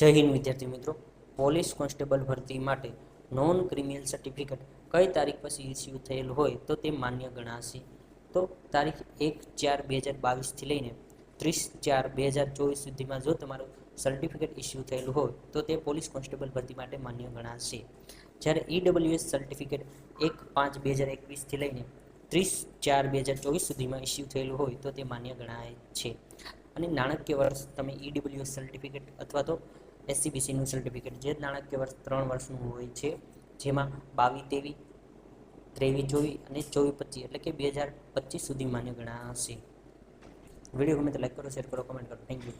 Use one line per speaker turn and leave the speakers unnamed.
જય હિન્દ, વિદ્યાર્થી મિત્રો. પોલીસ કોન્સ્ટેબલ ભરતી માટે નોન ક્રિમિનલ સર્ટિફિકેટ કઈ તારીખ પછી ઇસ્યુ થયેલું હોય તો તે માન્ય ગણાશે. તો તારીખ એક ચાર બે હજાર બાવીસથી લઈને ત્રીસ ચાર બે હજાર ચોવીસ સુધીમાં જો તમારું સર્ટિફિકેટ ઇસ્યુ થયેલું હોય તો તે પોલીસ કોન્સ્ટેબલ ભરતી માટે માન્ય ગણાશે. જ્યારે ઈડબ્લ્યુએસ સર્ટિફિકેટ એક પાંચ બે હજાર એકવીસથી લઈને ત્રીસ ચાર બે હજાર ચોવીસ સુધીમાં ઇસ્યુ થયેલું હોય તો તે માન્ય ગણાય છે. અને નાણાકીય વર્ષ તમે ઈડબ્લ્યુએસ સર્ટિફિકેટ અથવા તો એસસીબીસીનું સર્ટિફિકેટ જે નાણાકીય વર્ષ ત્રણ વર્ષનું હોય છે, જેમાં બાવીસ તેવી ત્રેવીસ, ચોવીસ અને ચોવીસ, પચીસ એટલે કે બે હજાર પચીસ સુધી માન્ય ગણાશે. વીડિયો ગમે તો લાઈક કરો શેર કરો કમેન્ટ કરો. Thank you